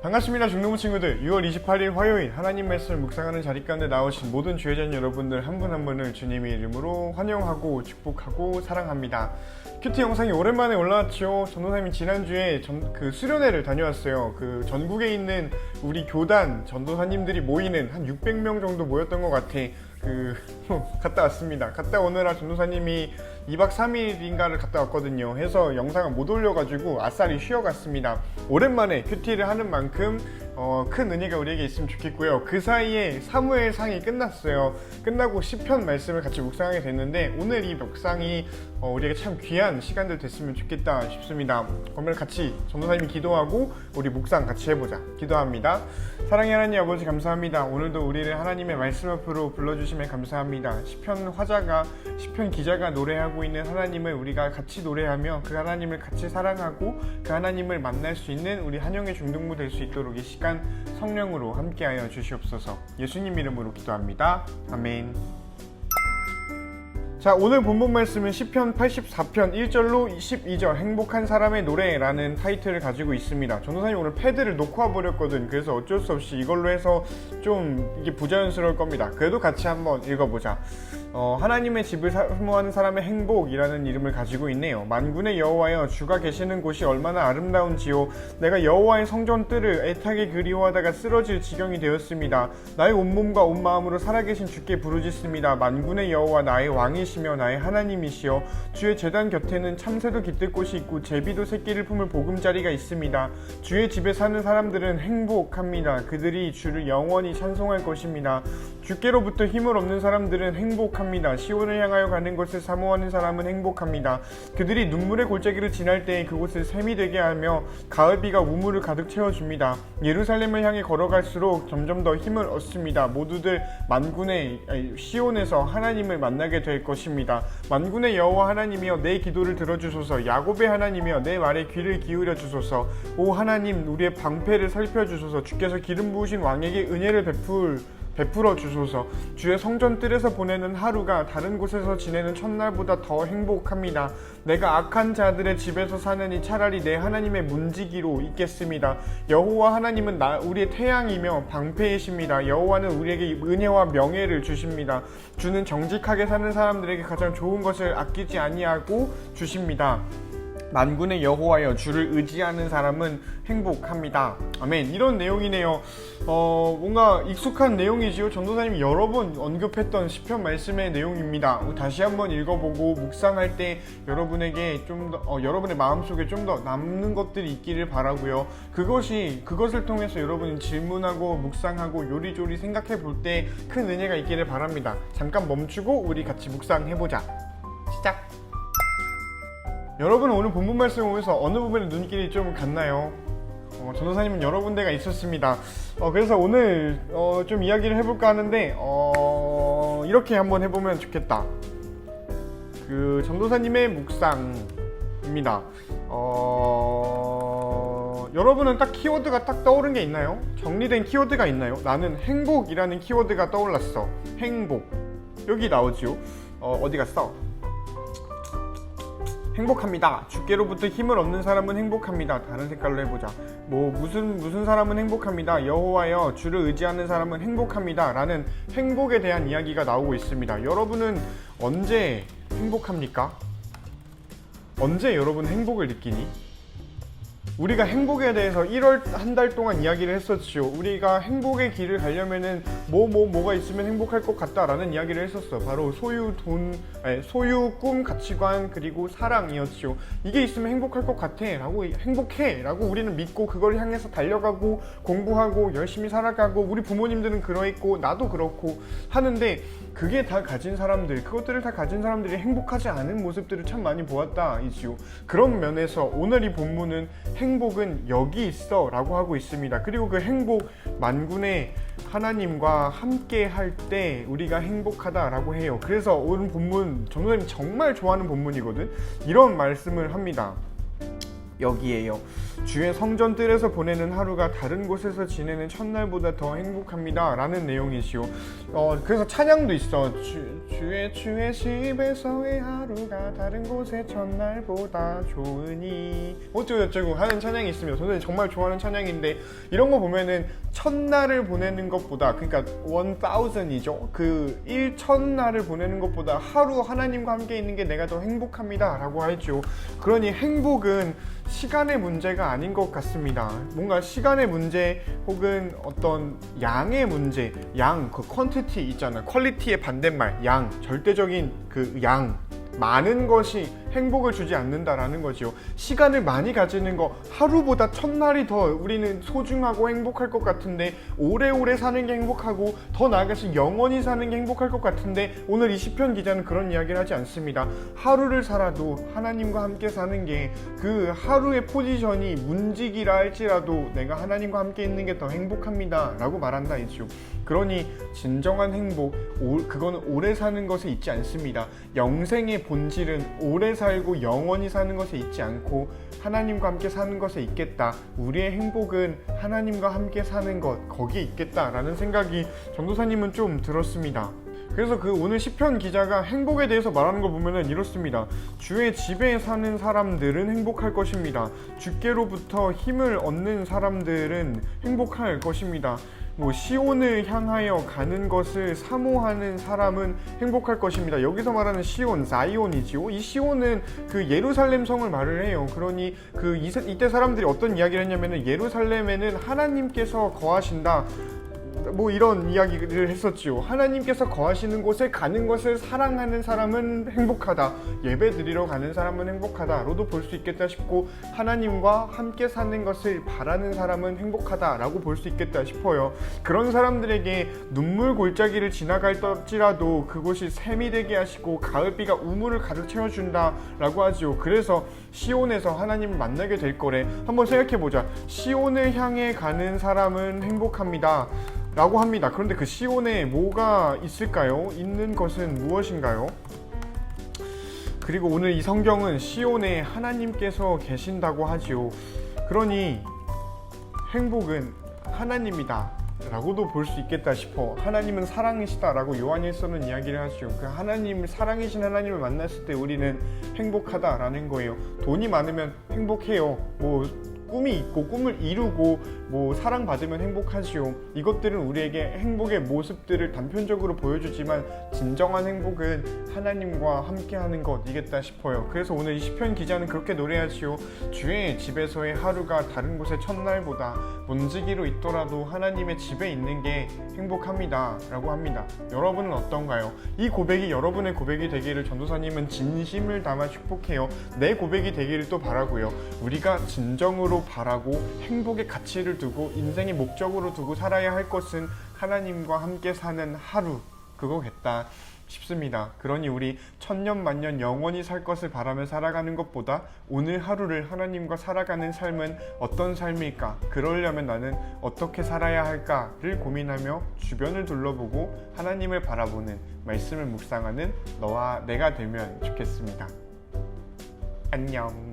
반갑습니다 중동부 친구들. 6월 28일 화요일 하나님 말씀을 묵상하는 자리 가운데 나오신 모든 주혜자님 여러분들 한분한 분을 주님의 이름으로 환영하고 축복하고 사랑합니다. 큐티 영상이 오랜만에 올라왔죠. 전도사님이 지난주에 전, 그 수련회를 다녀왔어요. 그 전국에 있는 우리 교단 전도사님들이 모이는 한 600명 정도 모였던 것 같아 그 갔다 왔습니다. 갔다 오느라 전도사님이 2박 3일인가를 갔다 왔거든요. 해서 영상을 못 올려가지고 아싸리 쉬어갔습니다. 오랜만에 큐티를 하는 만큼 어, 큰 은혜가 우리에게 있으면 좋겠고요. 그 사이에 사무엘 상이 끝났어요. 끝나고 시편 말씀을 같이 묵상하게 됐는데 오늘 이 묵상이 어, 우리에게 참 귀한 시간들 됐으면 좋겠다 싶습니다. 그러면 같이 전도사님이 기도하고 우리 묵상 같이 해보자. 기도합니다. 사랑의 하나님 아버지 감사합니다. 오늘도 우리를 하나님의 말씀 앞으로 불러주심에 감사합니다. 시편 화자가 시편 기자가 노래하고 있는 하나님을 우리가 같이 노래하며 그 하나님을 같이 사랑하고 그 하나님을 만날 수 있는 우리 한영의 중등부 될 수 있도록 이 시간 성령으로 함께하여 주시옵소서. 예수님 이름으로 기도합니다. 아멘. 자 오늘 본문 말씀은 시편 84편 1절로 12절 행복한 사람의 노래라는 타이틀을 가지고 있습니다. 전도사님 오늘 패드를 놓고 와 버렸거든. 그래서 어쩔 수 없이 이걸로 해서 좀 이게 부자연스러울 겁니다. 그래도 같이 한번 읽어 보자. 어, 하나님의 집을 사모하는 사람의 행복이라는 이름을 가지고 있네요. 만군의 여호와여 주가 계시는 곳이 얼마나 아름다운지요. 내가 여호와의 성전 뜰을 애타게 그리워하다가 쓰러질 지경이 되었습니다. 나의 온몸과 온 마음으로 살아계신 주께 부르짖습니다. 만군의 여호와 나의 왕이시며 나의 하나님이시여 주의 재단 곁에는 참새도 깃들 곳이 있고 제비도 새끼를 품을 보금자리가 있습니다. 주의 집에 사는 사람들은 행복합니다. 그들이 주를 영원히 찬송할 것입니다. 주께로부터 힘을 얻는 사람들은 행복합니다. 시온을 향하여 가는 것을 사모하는 사람은 행복합니다. 그들이 눈물의 골짜기를 지날 때에 그곳을 샘이 되게 하며 가을비가 우물을 가득 채워줍니다. 예루살렘을 향해 걸어갈수록 점점 더 힘을 얻습니다. 모두들 만군의 시온에서 하나님을 만나게 될 것입니다. 만군의 여호와 하나님이여 내 기도를 들어주소서. 야곱의 하나님이여 내 말에 귀를 기울여 주소서. 오 하나님 우리의 방패를 살펴주소서. 주께서 기름 부으신 왕에게 은혜를 베풀 베풀어 주소서. 주의 성전 뜰에서 보내는 하루가 다른 곳에서 지내는 첫날보다 더 행복합니다. 내가 악한 자들의 집에서 사느니 차라리 내 하나님의 문지기로 있겠습니다. 여호와 하나님은 나, 우리의 태양이며 방패이십니다. 여호와는 우리에게 은혜와 명예를 주십니다. 주는 정직하게 사는 사람들에게 가장 좋은 것을 아끼지 아니하고 주십니다. 만군의 여호와여 주를 의지하는 사람은 행복합니다. 아멘. 이런 내용이네요. 어, 뭔가 익숙한 내용이지요. 전도사님이 여러 번 언급했던 시편 말씀의 내용입니다. 다시 한번 읽어보고 묵상할 때 여러분에게 좀 더, 어, 여러분의 마음속에 좀 더 남는 것들이 있기를 바라고요. 그것이 그것을 통해서 여러분이 질문하고 묵상하고 요리조리 생각해 볼 때 큰 은혜가 있기를 바랍니다. 잠깐 멈추고 우리 같이 묵상해 보자. 시작. 여러분 오늘 본문 말씀 보면서 어느 부분에 눈길이 좀 갔나요? 어, 전도사님은 여러 군데가 있었습니다. 어, 그래서 오늘 어, 좀 이야기를 해볼까 하는데 어, 이렇게 한번 해보면 좋겠다. 그 전도사님의 묵상입니다. 어, 여러분은 딱 키워드가 딱 떠오른 게 있나요? 정리된 키워드가 있나요? 나는 행복이라는 키워드가 떠올랐어. 행복. 여기 나오지요. 어, 어디 갔어? 행복합니다. 주께로부터 힘을 얻는 사람은 행복합니다. 다른 색깔로 해보자. 뭐 무슨 무슨 사람은 행복합니다. 여호와여 주를 의지하는 사람은 행복합니다. 라는 행복에 대한 이야기가 나오고 있습니다. 여러분은 언제 행복합니까? 언제 여러분 행복을 느끼니? 우리가 행복에 대해서 1월 한 달 동안 이야기를 했었지요. 우리가 행복의 길을 가려면은 뭐 뭐 뭐, 가 있으면 행복할 것 같다라는 이야기를 했었어. 바로 소유 돈, 아니, 소유 꿈 가치관 그리고 사랑이었지요. 이게 있으면 행복할 것 같아라고 행복해라고 우리는 믿고 그걸 향해서 달려가고 공부하고 열심히 살아가고 우리 부모님들은 그러했고 나도 그렇고 하는데 그게 다 가진 사람들, 그것들을 다 가진 사람들이 행복하지 않은 모습들을 참 많이 보았다 이지요. 그런 면에서 오늘 이 본문은 행 복은 여기 있어 라고 하고 있습니다. 그리고 그 행복 만군의 하나님과 함께 할 때 우리가 행복하다라고 해요. 그래서 오늘 본문 정도님 정말 좋아하는 본문이거든. 이런 말씀을 합니다. 여기에요. 주의 성전 뜰에서 보내는 하루가 다른 곳에서 지내는 첫날보다 더 행복합니다. 라는 내용이시오. 어, 그래서 찬양도 있어. 주, 주의 주의 집에서의 하루가 다른 곳의 첫날보다 좋으니. 뭐 어쩌고저쩌고 하는 찬양이 있습니다. 저는 정말 좋아하는 찬양인데 이런 거 보면은 첫날을 보내는 것보다 그러니까 원 thousand이죠. 그 1천날을 보내는 것보다 하루 하나님과 함께 있는 게 내가 더 행복합니다 라고 하죠. 그러니 행복은 시간의 문제가 아닌 것 같습니다. 뭔가 시간의 문제 혹은 어떤 양의 문제, 양, 그 퀀티티 있잖아요. 퀄리티의 반대말, 양, 절대적인 그 양. 많은 것이 행복을 주지 않는다라는 거지요. 시간을 많이 가지는 거 하루보다 첫날이 더 우리는 소중하고 행복할 것 같은데 오래오래 사는 게 행복하고 더 나아가서 영원히 사는 게 행복할 것 같은데 오늘 이 시편 기자는 그런 이야기를 하지 않습니다. 하루를 살아도 하나님과 함께 사는 게 그 하루의 포지션이 문직이라 할지라도 내가 하나님과 함께 있는 게 더 행복합니다 라고 말한다 이죠. 그러니 진정한 행복 오- 그거는 오래 사는 것에 있지 않습니다. 영생의 본질은 오래 살고 영원히 사는 것에 있지 않고 하나님과 함께 사는 것에 있겠다. 우리의 행복은 하나님과 함께 사는 것 거기에 있겠다라는 생각이 전도사님은 좀 들었습니다. 그래서 그 오늘 시편 기자가 행복에 대해서 말하는 거 보면은 이렇습니다. 주의 집에 사는 사람들은 행복할 것입니다. 주께로부터 힘을 얻는 사람들은 행복할 것입니다. 뭐 시온을 향하여 가는 것을 사모하는 사람은 행복할 것입니다. 여기서 말하는 시온, 자이온이지요. 이 시온은 그 예루살렘 성을 말을 해요. 그러니 그 이때 사람들이 어떤 이야기를 했냐면은 예루살렘에는 하나님께서 거하신다. 뭐 이런 이야기를 했었지요. 하나님께서 거하시는 곳에 가는 것을 사랑하는 사람은 행복하다. 예배 드리러 가는 사람은 행복하다로도 볼 수 있겠다 싶고 하나님과 함께 사는 것을 바라는 사람은 행복하다라고 볼 수 있겠다 싶어요. 그런 사람들에게 눈물 골짜기를 지나갈지라도 그곳이 샘이 되게 하시고 가을비가 우물을 가득 채워준다라고 하지요. 그래서 시온에서 하나님을 만나게 될 거래. 한번 생각해 보자. 시온을 향해 가는 사람은 행복합니다. 라고 합니다. 그런데 그 시온에 뭐가 있을까요? 있는 것은 무엇인가요? 그리고 오늘 이 성경은 시온에 하나님께서 계신다고 하지요. 그러니 행복은 하나님이다. 라고도 볼 수 있겠다 싶어. 하나님은 사랑이시다 라고 요한일서는 이야기를 하죠. 그 하나님 사랑이신 하나님을 만났을 때 우리는 행복하다 라는 거예요. 돈이 많으면 행복해요. 뭐 꿈이 있고 꿈을 이루고 뭐 사랑받으면 행복하지요. 이것들은 우리에게 행복의 모습들을 단편적으로 보여주지만 진정한 행복은 하나님과 함께하는 것이겠다 싶어요. 그래서 오늘 이 시편 기자는 그렇게 노래하지요. 주의 집에서의 하루가 다른 곳의 첫날보다 문지기로 있더라도 하나님의 집에 있는 게 행복합니다 라고 합니다. 여러분은 어떤가요? 이 고백이 여러분의 고백이 되기를 전도사님은 진심을 담아 축복해요. 내 고백이 되기를 또 바라고요. 우리가 진정으 로 바라고 행복의 가치를 두고 인생의 목적으로 두고 살아야 할 것은 하나님과 함께 사는 하루 그거겠다 싶습니다. 그러니 우리 천년 만년 영원히 살 것을 바라며 살아가는 것보다 오늘 하루를 하나님과 살아가는 삶은 어떤 삶일까? 그러려면 나는 어떻게 살아야 할까를 고민하며 주변을 둘러보고 하나님을 바라보는 말씀을 묵상하는 너와 내가 되면 좋겠습니다. 안녕.